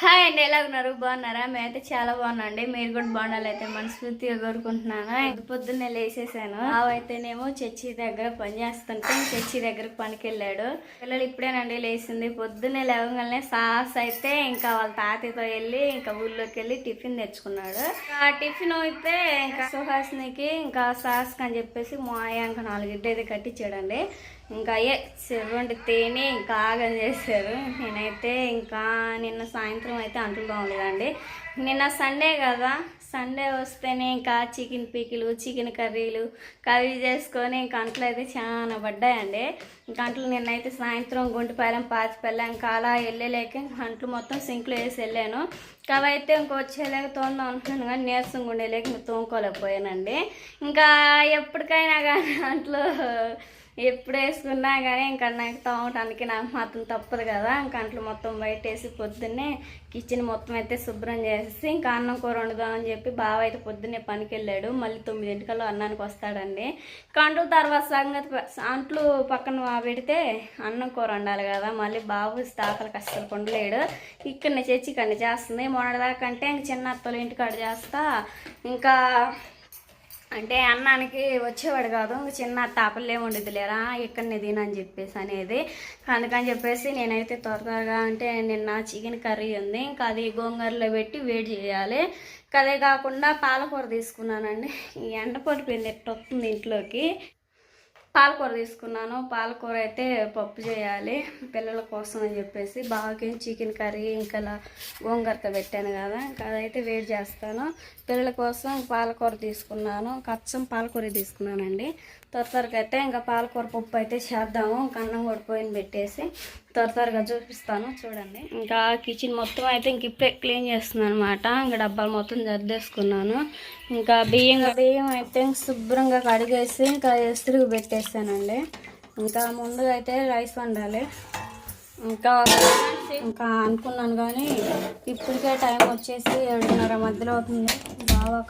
Hi అండి ఎలా ఉన్నారు? బాగున్నారా? మేమైతే చాలా బాగున్నాండి మీరు కూడా బాగుండాలి అయితే మనస్ఫూర్తిగా కోరుకుంటున్నాను. ఇంక పొద్దున్నే లేసేసాను. అవైతేనేమో చర్చి దగ్గర పని చేస్తుంటే చర్చి దగ్గర పనికి వెళ్ళాడు పిల్లలు ఇప్పుడేనండి లేచింది. పొద్దున్నే లేవగానే సాస్ అయితే ఇంకా వాళ్ళ తాతయ్యతో వెళ్ళి ఇంకా ఊళ్ళోకి వెళ్ళి టిఫిన్ తెచ్చుకున్నాడు. ఆ టిఫిన్ అయితే ఇంకా సుహాసినికి ఇంకా సాస్ అని చెప్పేసి మా ఇంకా నాలుగు ఇడ్లు అయితే కట్టించాడండి. ఇంకా అయ్యే చెరువంటి తేనె ఇంకా ఆగం చేశారు. నేనైతే ఇంకా నిన్న సాయంత్రం అయితే అంట్లు బాగోలేదండి నిన్న సండే కదా సండే వస్తేనే ఇంకా చికెన్ పీకిలు చికెన్ కర్రీలు కర్రీ చేసుకొని ఇంకా అంట్లు అయితే చాలా పడ్డాయండి. ఇంకా అంట్లు నిన్నైతే సాయంత్రం గుంటిపాలెం పాతిపల్లెం ఇంకా అలా వెళ్ళలేక ఇంకా అంట్లు మొత్తం సింక్లో వేసి వెళ్ళాను. కవైతే ఇంకో వచ్చేలేక తోందాం అనుకున్నాను కానీ నీరసంగా ఉండేలేక ఇంకా తోముకోలేకపోయానండి. ఇంకా ఎప్పటికైనా కానీ అంట్లో ఎప్పుడు వేసుకున్నా కానీ ఇంకా నాకు తోమటానికి నాకు మాత్రం తప్పదు కదా. ఇంకా అంట్లు మొత్తం బయట వేసి పొద్దున్నే కిచెన్ మొత్తం అయితే శుభ్రం చేసేసి ఇంకా అన్నం కూర వండుదామని చెప్పి బావ అయితే పొద్దున్నే పనికి వెళ్ళాడు మళ్ళీ తొమ్మిదింటికల్లో అన్నానికి వస్తాడండి. కండ్లు తర్వాత సంగతి అంట్లు పక్కన పెడితే అన్నం కూర వండాలి కదా. మళ్ళీ బాబు స్థాకలకు అస్సలు కొండలేడు ఇక్కడనే చర్చి ఇక్కడనే చేస్తుంది. మొన్నటిదాకంటే ఇంక చిన్న అత్తలు ఇంటికాడ చేస్తా. ఇంకా అంటే అన్నానికి వచ్చేవాడు కాదు ఇంక చిన్న తాపలే ఉండేది లేరా ఇక్కడనే తినని చెప్పేసి అనేది. అందుకని చెప్పేసి నేనైతే త్వరగా అంటే నిన్న చికెన్ కర్రీ ఉంది ఇంకా అది గోంగూరలో పెట్టి వేడి చేయాలి. ఇంకా అదే కాకుండా పాలకూర తీసుకున్నానండి. ఈ ఎండ పడిపోయింది వస్తుంది ఇంట్లోకి. పాలకూర తీసుకున్నాను. పాలకూర అయితే పప్పు చేయాలి. పిల్లల కోసం అని చెప్పేసి బాగా చికెన్ కర్రీ ఇంకా ఇలా గోంగూరతో పెట్టాను కదా. ఇంకా అదైతే వేడి చేస్తాను. పిల్లల కోసం పాలకూర తీసుకున్నాను. కచ్చం పాలకూర తీసుకున్నానండి. త్వర త్వరగా అయితే ఇంకా పాలకూర పప్పు అయితే చేద్దాము. ఇంకా అన్నం కూడా పెట్టేసి త్వర త్వరగా చూపిస్తాను. చూడండి. ఇంకా కిచెన్ మొత్తం అయితే ఇంక ఇప్పుడే క్లీన్ చేస్తున్నాను అనమాట ఇంకా డబ్బాలు మొత్తం జర్దేసుకున్నాను ఇంకా బియ్యం బియ్యం అయితే శుభ్రంగా కడిగేసి ఇంకా ఎసురుగు పెట్టేసానండి. ఇంకా ముందుగా అయితే రైస్ వండాలి. ఇంకా ఇంకా అనుకున్నాను కానీ ఇప్పటికే టైం వచ్చేసి ఏడున్నర మధ్యలో అవుతుంది. బాగా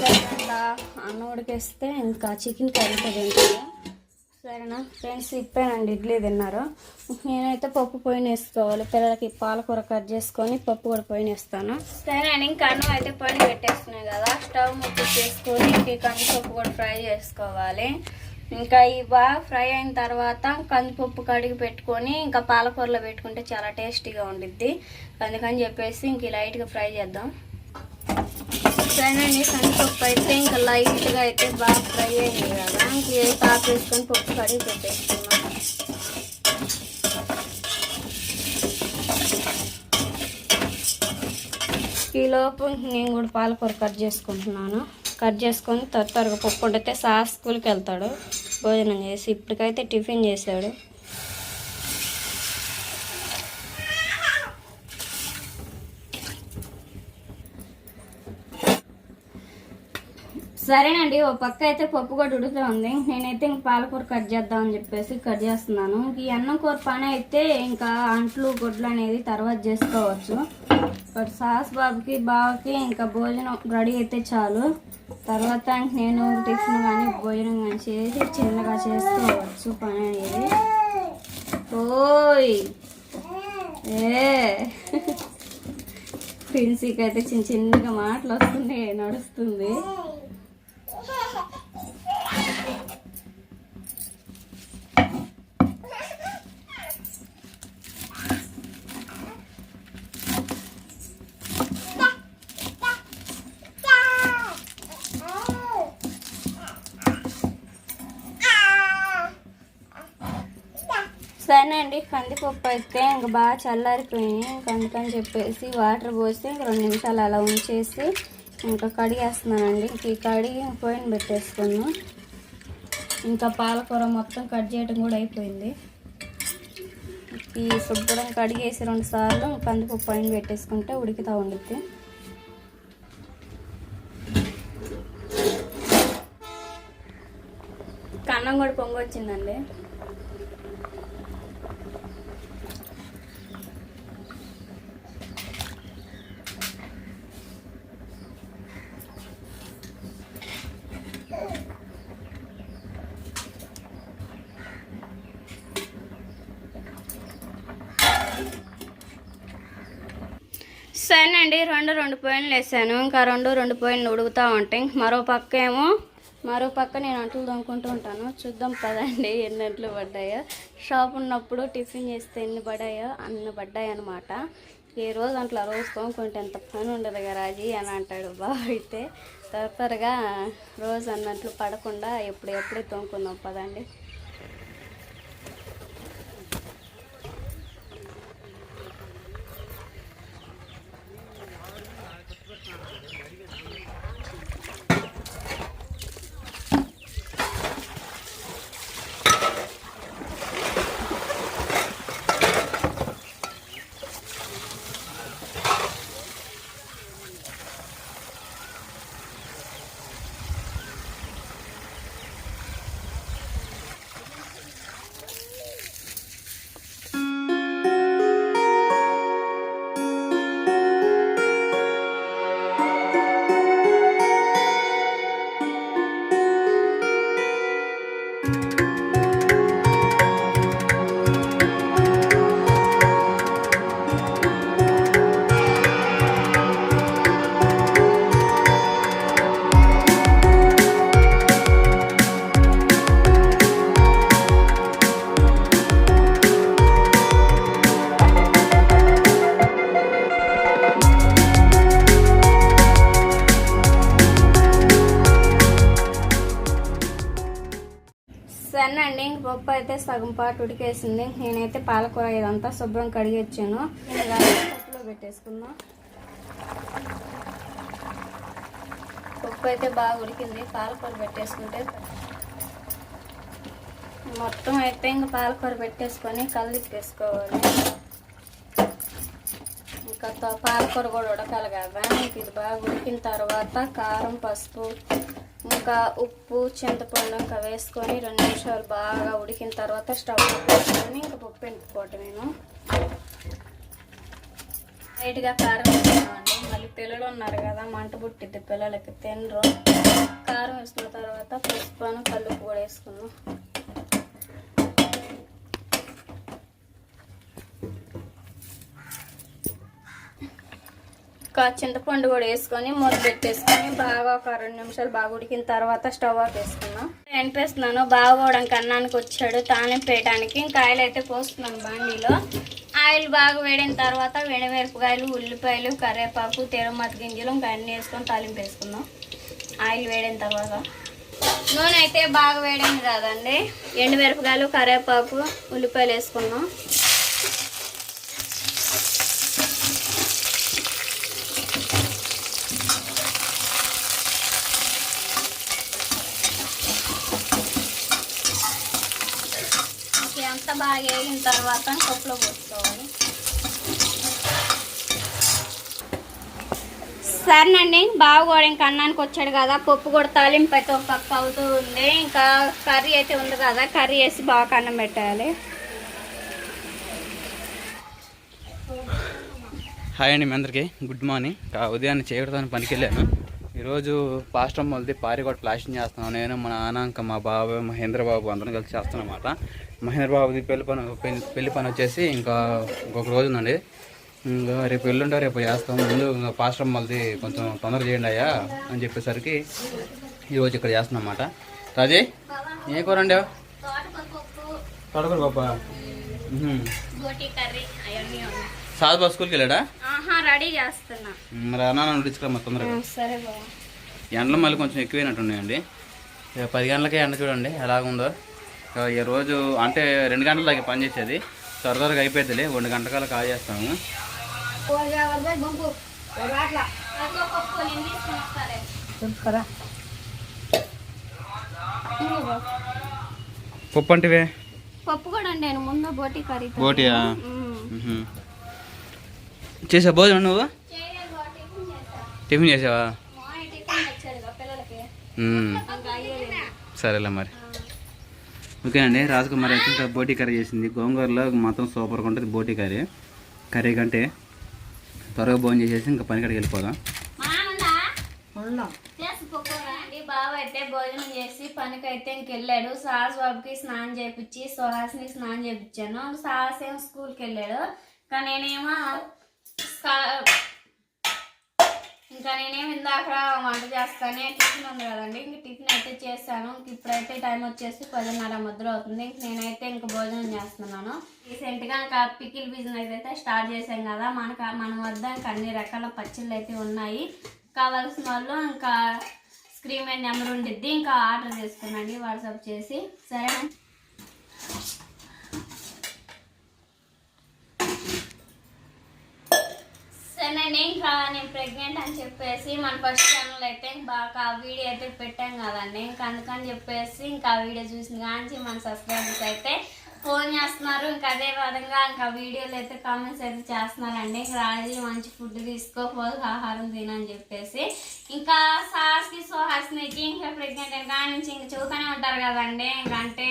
కట్టారు అన్నం ఉడికేస్తే ఇంకా చికెన్ కర్రీ తింటారు సరేనా? ఫ్రెండ్స్ ఇప్పానండి ఇడ్లీ తిన్నారు. నేనైతే పప్పు పోయిన వేసుకోవాలి. పిల్లలకి పాలకూర కట్ చేసుకొని పప్పు కూడా పోయిన వేస్తాను. సరే అండి ఇంకా అన్నం అయితే పొయ్యి పెట్టేస్తున్నాయి కదా. స్టవ్ ముక్కు చేసుకొని ఇంక కందిపప్పు కూడా ఫ్రై చేసుకోవాలి. ఇంకా ఇవి బాగా ఫ్రై అయిన తర్వాత కందిపప్పు కడిగి పెట్టుకొని ఇంకా పాలకూరలో పెట్టుకుంటే చాలా టేస్టీగా ఉండిద్ది. అందుకని చెప్పేసి ఇంక లైట్గా ఫ్రై చేద్దాం. సరేనండి కందిపప్పు అయితే ఇంకా లైట్గా అయితే బాగా ఫ్రై అయింది కదా. ఇంకా ఏ పాప వేసుకొని పప్పు కడిగి పెట్టేసుకున్నాం ఈలోపు నేను కూడా పాలకూర కట్ చేసుకుంటున్నాను. కట్ చేసుకొని త్వర త్వరగా పప్పు వండితే సాస్ స్కూల్కి వెళ్తాడు. భోజనం చేసి ఇప్పటికైతే టిఫిన్ చేశాడు. సరేనండి ఓ పక్క అయితే పప్పు కూడా ఉడుతూ ఉంది నేనైతే ఇంక పాలకూర కట్ చేద్దామని చెప్పేసి కట్ చేస్తున్నాను. ఇంక ఈ అన్నం కూర పని అయితే ఇంకా అంట్లు గుడ్లు అనేది తర్వాత చేసుకోవచ్చు. బట్ సాస్ బాబుకి బాబుకి ఇంకా భోజనం రెడీ అయితే చాలు. తర్వాత నేను టిఫిన్ కానీ భోజనం కానీ చేసి చిన్నగా చేసుకోవచ్చు పని అనేది. ఓయ్! ఏ! ఫ్రెండ్స్కి అయితే చిన్న చిన్నగా మాటలు వస్తున్నాయి నడుస్తుంది. అండి. కందిపప్పు అయితే ఇంక బాగా చల్లారిపోయినాయి. ఇంక అందుకని చెప్పేసి వాటర్ పోసి ఇంక రెండు నిమిషాలు అలా ఉంచేసి ఇంకా కడిగేస్తున్నానండి. ఇంక ఈ కడిగి పోయిన పెట్టేసుకున్నాను. ఇంకా పాలకూర మొత్తం కట్ చేయడం కూడా అయిపోయింది. ఈ శుభ్రం కడిగేసి రెండు సార్లు కందిపప్పు పైన పెట్టేసుకుంటే ఉడికితా ఉండిద్ది. కన్నం కూడా పొంగొచ్చిందండి సరే అండి రెండు రెండు పాయింట్లు వేసాను. ఇంకా రెండు రెండు పాయింట్లు ఉడుకుతూ ఉంటాయి మరో పక్క ఏమో మరో పక్క నేను అంట్లు దొంకుంటూ ఉంటాను. చూద్దాం పదండి ఎన్ని అంట్లు పడ్డాయో. షాప్ ఉన్నప్పుడు టిఫిన్ చేస్తే ఎన్ని పడ్డాయో అన్ని పడ్డాయి అనమాట ఈ రోజు అంట్లో రోజు తోముకుంటే ఎంత పని ఉండదు కదా రాజీ అని అంటాడు బాబు అయితే. త్వర త్వరగా రోజు అన్నట్లు పడకుండా ఎప్పుడు ఎప్పుడే తోముకుందాం పదండి. అయితే సగం పాటు ఉడికేసింది. నేనైతే పాలకూర ఇదంతా శుభ్రం కడిగి వచ్చాను. ఇలా పప్పులో పెట్టేసుకుందాం. పప్పు అయితే బాగా ఉడికింది. పాలకూర పెట్టేసుకుంటే మొత్తం అయితే ఇంకా పాలకూర పెట్టేసుకొని కళ్ళు ఇంకా తో- పాలకూర కూడా ఉడకాలి కదా. ఇది బాగా ఉడికిన తర్వాత కారం పసుపు ఇంకా ఉప్పు చింతపండు ఇంకా వేసుకొని రెండు నిమిషాలు బాగా ఉడికిన తర్వాత స్టవ్ పెట్టుకొని ఇంకా పప్పు ఎంపుకోవటం నేను. లైట్గా కారం వేసుకున్నామండి. మళ్ళీ పిల్లలు ఉన్నారు కదా మంట పుట్టిద్ది పిల్లలకి. తినరు. కారం వేసుకున్న తర్వాత పసుపు కల్లుపు కూడా వేసుకున్నాం ఇంకా చింతపండు కూడా వేసుకొని మూత పెట్టేసుకొని బాగా ఒక రెండు నిమిషాలు బాగా ఉడికిన తర్వాత స్టవ్ ఆఫ్ వేసుకున్నాం ఎంపేస్తున్నాను బాగోవడానికి అన్నానికి వచ్చాడు. తాలింపు వేయడానికి ఇంకా ఆయిల్ అయితే పోస్తున్నాను బండిలో. ఆయిల్ బాగా వేడిన తర్వాత వెనమిరపకాయలు ఉల్లిపాయలు కరివేపాకు తెరమతి గింజలు ఇంకా అన్నీ వేసుకొని తాలింపు వేసుకుందాం. ఆయిల్ వేడిన తర్వాత. నూనె అయితే బాగా వేడింది కదండి. ఎండుమిరపకాయలు కరివేపాకు ఉల్లిపాయలు వేసుకున్నాం తర్వాత కప్పులో పోసుకోవాలి. సరేనండి బాగా కూడా ఇంకా అన్నానికి వచ్చాడు కదా పప్పు కూడా తాలింపు అయితే ఒక పక్క అవుతూ ఉంది. ఇంకా కర్రీ అయితే ఉంది కదా కర్రీ వేసి బాగా అన్నం పెట్టాలి. హాయ్ అండి మీ అందరికీ. Good morning. ఉదయాన్నే చేయకూడదని పనికి వెళ్ళాను ఈరోజు పాస్టర్ మొదటి పారి కూడా ప్లాస్టింగ్ చేస్తున్నాను నేను మా నాన్న ఇంకా మా బాబు మహేంద్ర బాబు అందరం కలిసి చేస్తున్నాం అనమాట మహేంద్ర బాబుది పెళ్ళి పని పెళ్ళి- పెళ్ళి పని వచ్చేసి ఇంకా ఇంకొక రోజు ఉందండి. ఇంకా రేపు ఎల్లుంటే రేపు చేస్తాం. ముందు ఇంకా పాస్టర్ మళ్ళీ కొంచెం తొందరగా చేయండి అయ్యా అని చెప్పేసరికి ఈరోజు ఇక్కడ చేస్తున్నాం అన్నమాట రాజీ ఏ కూర అండి తోటకూర పప్పు. తొడగరు పాప బోటి కర్రీ అవన్నీ ఉన్నాయి. సాధు బాబు స్కూల్కి వెళ్ళాడా? రెడీ చేస్తున్నా. మరి అన్న నడిచుకురా తొందరగా. ఎండలు మళ్ళీ కొంచెం ఎక్కువైనట్టున్నాయండి పది గంటలకే ఎండ చూడండి ఎలాగుందో. ఈ రోజు అంటే రెండు గంటల దాకా పని చేసేది. త్వర త్వరగా అయిపోద్దిలే రెండు గంటకాల కాల్ చేస్తాము. పప్పు అంటే పప్పు కూడా నేను ముందు బోటి కర్రీ బోటియా? చేసా భోజనం నువ్వు? టిఫిన్ చేసావా. సరేలే మరి. ఓకేనండి రాజకుమారి అయితే ఇంకా బోటీ కర్రీ చేసింది. గోంగూరలో మాత్రం సూపర్గా ఉంటుంది బోటీ కర్రీ. కర్రీ కంటే త్వరగా భోజనం చేసేసి ఇంకా పని కాడికి వెళ్ళిపోదాం. బావ అయితే భోజనం చేసి పనికి అయితే ఇంకెళ్ళాడు. సాహస్ బాబుకి స్నానం చేపించి సుహాస్ని స్నానం చేపించాను సాహస్ ఏమో స్కూల్కి వెళ్ళాడు. కానీ నేనేమో ఇంకా నేనేం ఇందాక వంట చేస్తానే టిఫిన్ ఉంది కదండి. ఇంక టిఫిన్ అయితే చేస్తాను ఇంక ఇప్పుడైతే టైం వచ్చేసి పదిన్నర ముద్ర అవుతుంది. ఇంక నేనైతే ఇంక భోజనం చేస్తున్నాను. రీసెంట్గా ఇంకా పికిల్ బిజినెస్ అయితే స్టార్ట్ చేశాం కదా. మనకు మన వద్ద ఇంకా అన్ని రకాల పచ్చళ్ళు అయితే ఉన్నాయి. కావాల్సిన వాళ్ళు ఇంకా స్క్రీన్ మీద నెంబర్ ఉండిద్ది. ఇంకా ఆర్డర్ చేసుకున్నాండి వాట్సాప్ చేసి. సరే సరేనా నేను ఇంకా నేను ప్రెగ్నెంట్ అని చెప్పేసి మన ఫస్ట్ ఛానల్ అయితే బాగా ఆ వీడియో అయితే పెట్టాం కదండి. ఇంకా అందుకని చెప్పేసి ఇంకా ఆ వీడియో చూసిన కానీ మన సబ్స్క్రైబర్స్ అయితే ఫోన్ చేస్తున్నారు ఇంకా అదే విధంగా ఇంకా వీడియోలు అయితే కామెంట్స్ అయితే చేస్తున్నారండి. ఇంకా మంచి ఫుడ్ తీసుకో ఆహారం తినని చెప్పేసి. ఇంకా సాస్కి సోహాస్నికి ఇంకా ప్రెగ్నెంట్ కానీ నుంచి ఇంకా చూస్తూనే ఉంటారు కదండి. ఇంకా అంటే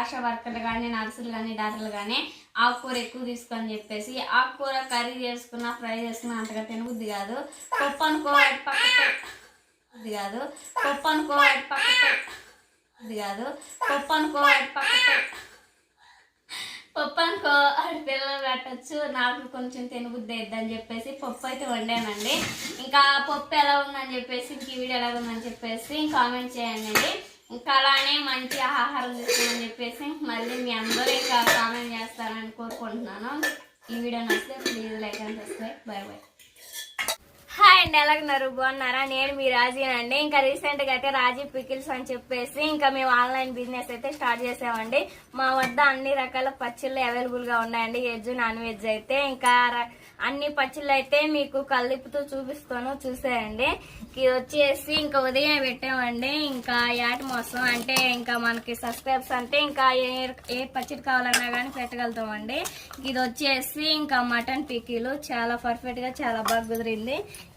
ఆశా వర్కర్లు కానీ నర్సులు కానీ డాక్టర్లు కానీ ఆకుకూర ఎక్కువ తీసుకొని చెప్పేసి ఆకుకూర కర్రీ చేసుకున్నా ఫ్రై చేసుకున్నా అంతగా తినబుద్ది కాదు. పప్పు అనుకో అటు పక్కకు కాదు. పప్పు అనుకో అటు ఇది కాదు. పప్పు అనుకో అటు పప్పు అనుకో పిల్లలు పెట్టచ్చు. నాకు కొంచెం తినబుద్ది అయిద్దని చెప్పేసి పప్పు అయితే వండానండి. ఇంకా పప్పు ఎలా ఉందని చెప్పేసి ఇంక ఈ వీడియో ఎలా ఉందని చెప్పేసి కామెంట్ చేయండి. ఇంకా అలానే మంచి ఆహారం తీసుకోమని చెప్పేసి మళ్ళీ మీ అందరూ ఇంకా కామెంట్ చేస్తారని కోరుకుంటున్నాను. ఈ వీడియో నచ్చితే please like and subscribe. Bye bye. Hi అండి ఎలాగున్నారు? బాగున్నారా? నేను మీ రాజీనండి ఇంకా రీసెంట్గా అయితే రాజీ పికిల్స్ అని చెప్పేసి ఇంకా మేము ఆన్లైన్ బిజినెస్ అయితే స్టార్ట్ చేసామండి. మా వద్ద అన్ని రకాల పచ్చళ్ళు అవైలబుల్గా ఉన్నాయండి. వెజ్ నాన్ వెజ్ అయితే ఇంకా అన్ని పచ్చళ్ళు అయితే మీకు కలిపితూ చూపిస్తాను చూసేయండి. ఇది వచ్చేసి ఇంకా ఉదయం పెట్టామండి. ఇంకా యాటి మోసం అంటే ఇంకా మనకి సబ్స్క్రైబ్స్ అంటే ఇంకా ఏ ఏ పచ్చడి కావాలన్నా కానీ పెట్టగలుగుతామండి. ఇది వచ్చేసి ఇంకా మటన్ పిక్కీలు. చాలా పర్ఫెక్ట్గా చాలా బాగా కుదిరింది.